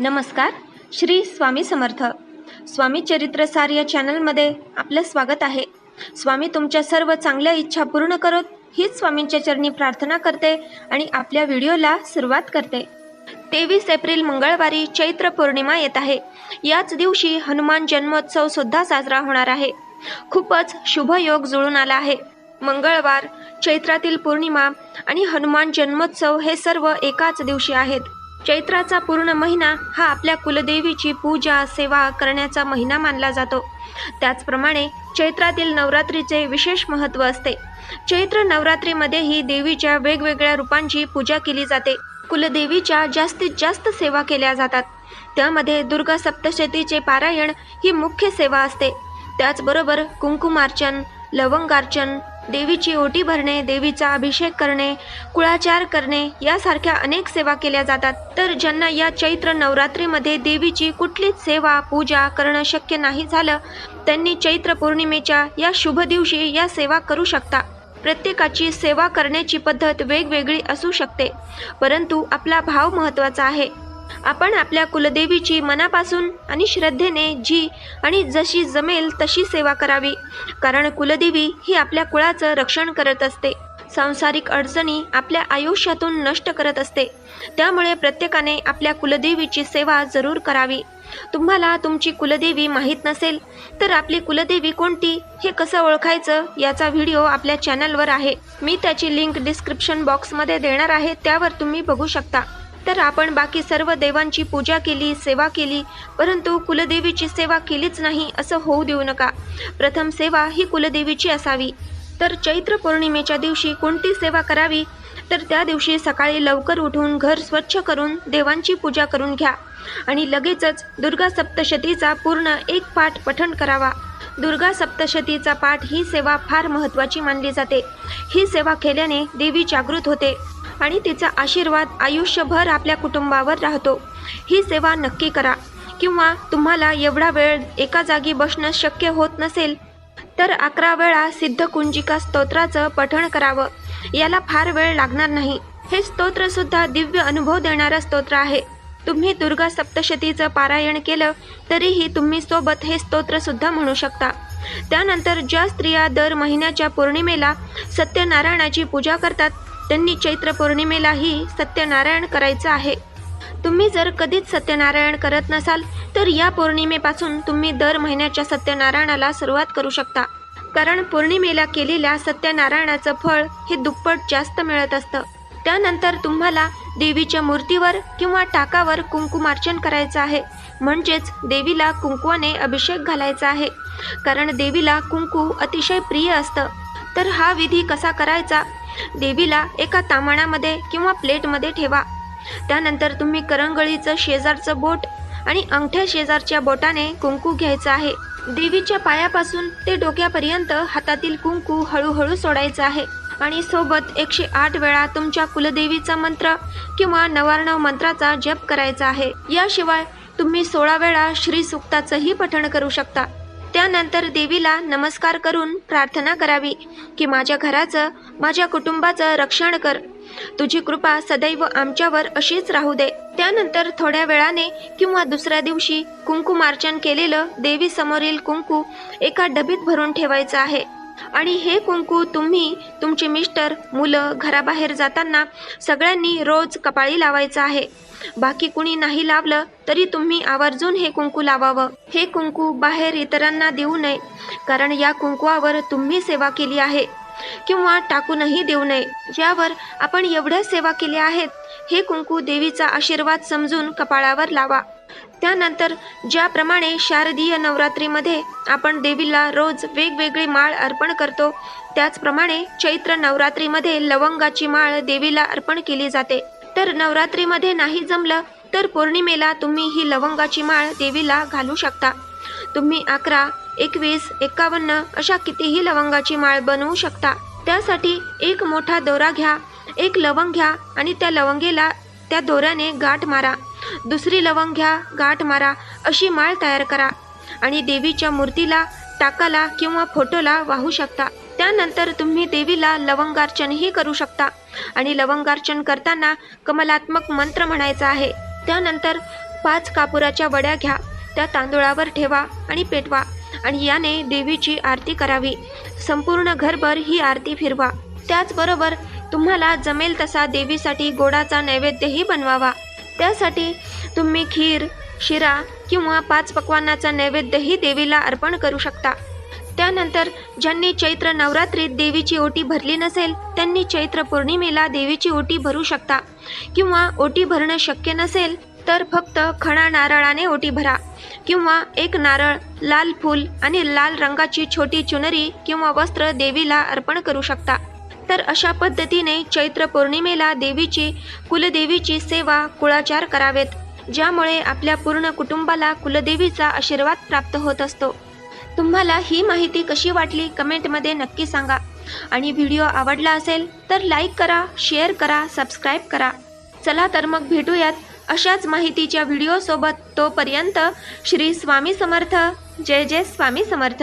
नमस्कार श्री स्वामी समर्थ. स्वामी चरित्रसार या चॅनलमध्ये आपलं स्वागत आहे. स्वामी तुमच्या सर्व चांगल्या इच्छा पूर्ण करत हीच स्वामींच्या चरणी प्रार्थना करते आणि आपल्या व्हिडिओला सुरुवात करते. तेवीस एप्रिल मंगळवारी चैत्र पौर्णिमा येत आहे. याच दिवशी हनुमान जन्मोत्सव सुद्धा साजरा होणार आहे. खूपच शुभ योग जुळून आला आहे. मंगळवार चैत्रातील पौर्णिमा आणि हनुमान जन्मोत्सव हे सर्व एकाच दिवशी आहेत. चैत्राचा पूर्ण महिना हा आपल्या कुलदेवीची पूजा सेवा करण्याचा महिना मानला जातो. त्याचप्रमाणे चैत्रातील नवरात्रीचे विशेष महत्त्व असते. चैत्र नवरात्रीमध्येही देवीच्या वेगवेगळ्या रूपांची पूजा केली जाते. कुलदेवीच्या जास्तीत जास्त सेवा केल्या जातात. त्यामध्ये दुर्गा सप्तशतीचे पारायण ही मुख्य सेवा असते. त्याचबरोबर कुंकुमार्चन लवंगार्चन देवीची ओटी भरणे देवीचा अभिषेक करणे कुळाचार करणे यासारख्या अनेक सेवा केल्या जातात. तर ज्यांना या चैत्र नवरात्रीमध्ये देवीची कुठलीच सेवा पूजा करणं शक्य नाही झालं त्यांनी चैत्र पौर्णिमेच्या या शुभ दिवशी या सेवा करू शकता. प्रत्येकाची सेवा करण्याची पद्धत वेगवेगळी असू शकते परंतु आपला भाव महत्त्वाचा आहे. आपण आपल्या कुलदेवीची मनापासून आणि श्रद्धेने जी आणि जशी जमेल तशी सेवा करावी. कारण कुलदेवी ही आपल्या कुळाचं रक्षण करत असते. सांसारिक अडचणी आपल्या आयुष्यातून नष्ट करत असते. त्यामुळे प्रत्येकाने आपल्या कुलदेवीची सेवा जरूर करावी. तुम्हाला तुमची कुलदेवी माहीत नसेल तर आपली कुलदेवी कोणती हे कसं ओळखायचं याचा व्हिडिओ आपल्या चॅनलवर आहे. मी त्याची लिंक डिस्क्रिप्शन बॉक्समध्ये देणार आहे त्यावर तुम्ही बघू शकता. तर आपण बाकी सर्व देवांची पूजा केली सेवा केली परंतु कुलदेवीची सेवा केलीच नाही असं होऊ देऊ नका. प्रथम सेवा ही कुलदेवीची असावी. तर चैत्र पौर्णिमेच्या दिवशी कोणती सेवा करावी? तर त्या दिवशी सकाळी लवकर उठून घर स्वच्छ करून देवांची पूजा करून घ्या. आणि लगेचच दुर्गा सप्तशतीचा पूर्ण एक पाठ पठण करावा. दुर्गा सप्तशतीचा पाठ ही सेवा फार महत्त्वाची मानली जाते. ही सेवा केल्याने देवी जागृत होते. आणि तिचा आशीर्वाद आयुष्यभर आपल्या कुटुंबावर राहतो. ही सेवा नक्की करा. किंवा तुम्हाला एवढा वेळ एका जागी बसणं शक्य होत नसेल तर अकरा वेळा सिद्धकुंजिका स्तोत्राचं पठण करावं. याला फार वेळ लागणार नाही. हे स्तोत्रसुद्धा दिव्य अनुभव देणारं स्तोत्र आहे. तुम्ही दुर्गा सप्तशतीचं पारायण केलं तरीही तुम्ही सोबत हे स्तोत्रसुद्धा म्हणू शकता. त्यानंतर ज्या स्त्रिया दर महिन्याच्या पौर्णिमेला सत्यनारायणाची पूजा करतात त्यांनी चैत्र पौर्णिमेलाही सत्यनारायण करायचं आहे. तुम्ही जर कधीच सत्यनारायण करत नसाल तर या पौर्णिमेपासून तुम्ही दर महिन्याच्या सत्यनारायणाला सुरुवात करू शकता. कारण पौर्णिमेला केलेल्या सत्यनारायणाचं फळ हे दुप्पट जास्त मिळत असतं. त्यानंतर तुम्हाला देवीच्या मूर्तीवर किंवा टाकावर कुंकुमार्चन करायचं आहे. म्हणजेच देवीला कुंकुवाने अभिषेक घालायचा आहे. कारण देवीला कुंकू अतिशय प्रिय असतं. तर हा विधी कसा करायचा? देवीला एका तामाणामध्ये किंवा प्लेटमध्ये ठेवा. त्यानंतर तुम्ही करंगळीचं शेजारचं बोट आणि अंगठ्या शेजारच्या बोटाने कुंकू घ्यायचं आहे. देवीच्या पायापासून ते डोक्यापर्यंत हातातील कुंकू हळूहळू सोडायचं आहे. आणि सोबत एकशे आठ वेळा तुमच्या कुलदेवीचा मंत्र किंवा नवार्णव मंत्राचा जप करायचा आहे. याशिवाय तुम्ही सोळा वेळा श्री सुक्ताचंही पठण करू शकता. त्यानंतर देवीला नमस्कार करून प्रार्थना करावी की माझ्या घराचं माझ्या कुटुंबाचं रक्षण कर. तुझी कृपा सदैव आमच्यावर अशीच राहू दे. त्यानंतर थोड्या वेळाने किंवा दुसऱ्या दिवशी कुंकुमार्चन केलेलं देवी समोरील कुंकू एका डबीत भरून ठेवायचं आहे. आणि हे कुंकू तुम्ही तुमचे मिस्टर मुलं घराबाहेर जाताना सगळ्यांनी रोज कपाळी लावायचं आहे. बाकी कुणी नाही लावलं तरी तुम्ही आवर्जून हे कुंकू लावावं. हे कुंकू बाहेर इतरांना देऊ नये कारण या कुंकवावर तुम्ही सेवा केली आहे. किंवा टाकूनही देऊ नये. ज्यावर आपण एवढ्या सेवा केल्या आहेत हे कुंकू देवीचा आशीर्वाद समजून कपाळावर लावा. त्यानंतर ज्याप्रमाणे शारदीय नवरात्रीमध्ये आपण देवीला रोज वेगवेगळी माळ अर्पण करतो त्याचप्रमाणे चैत्र नवरात्रीमध्ये लवंगाची माळ देवीला अर्पण केली जाते. तर नवरात्रीमध्ये नाही जमलं तर पौर्णिमेला तुम्ही ही लवंगाची माळ देवीला घालू शकता. तुम्ही अकरा एकवीस एकावन्न अशा कितीही लवंगाची माळ बनवू शकता. त्यासाठी एक मोठा दोरा घ्या एक लवंग घ्या आणि त्या लवंगेला त्या दोऱ्याने गाठ मारा. दुसरी लवंग घ्या गाठ मारा अशी माळ तयार करा. आणि देवीच्या मूर्तीला टाकाला किंवा फोटोला वाहू शकता. त्यानंतर तुम्ही देवीला लवंगार्चनही करू शकता. आणि लवंगार्चन करताना कमलात्मक मंत्र म्हणायचा आहे. त्यानंतर पाच कापुराच्या वड्या घ्या. त्या तांदुळावर ठेवा आणि पेटवा. आणि याने देवीची आरती करावी. संपूर्ण घरभर ही आरती फिरवा. त्याचबरोबर तुम्हाला जमेल तसा देवीसाठी गोडाचा नैवेद्यही बनवावा. त्यासाठी तुम्ही खीर शिरा किंवा पाच पक्वानाचा नैवेद्यही देवीला अर्पण करू शकता. त्यानंतर ज्यांनी चैत्र नवरात्रीत देवीची ओटी भरली नसेल त्यांनी चैत्र पौर्णिमेला देवीची ओटी भरू शकता. किंवा ओटी भरणं शक्य नसेल तर फक्त खणा नारळाने ओटी भरा. किंवा एक नारळ लाल फूल आणि लाल रंगाची छोटी चुनरी किंवा वस्त्र देवीला अर्पण करू शकता. तर अशा पद्धतीने चैत्र पौर्णिमेला देवीची कुलदेवीची सेवा कुळाचार करावेत ज्यामुळे आपल्या पूर्ण कुटुंबाला कुलदेवीचा आशीर्वाद प्राप्त होत असतो. तुम्हाला ही माहिती कशी वाटली कमेंटमध्ये नक्की सांगा. आणि व्हिडिओ आवडला असेल तर लाईक करा शेअर करा सबस्क्राईब करा. चला तर मग भेटूयात अशाच माहितीच्या व्हिडिओसोबत. तोपर्यंत श्री स्वामी समर्थ. जय जय स्वामी समर्थ.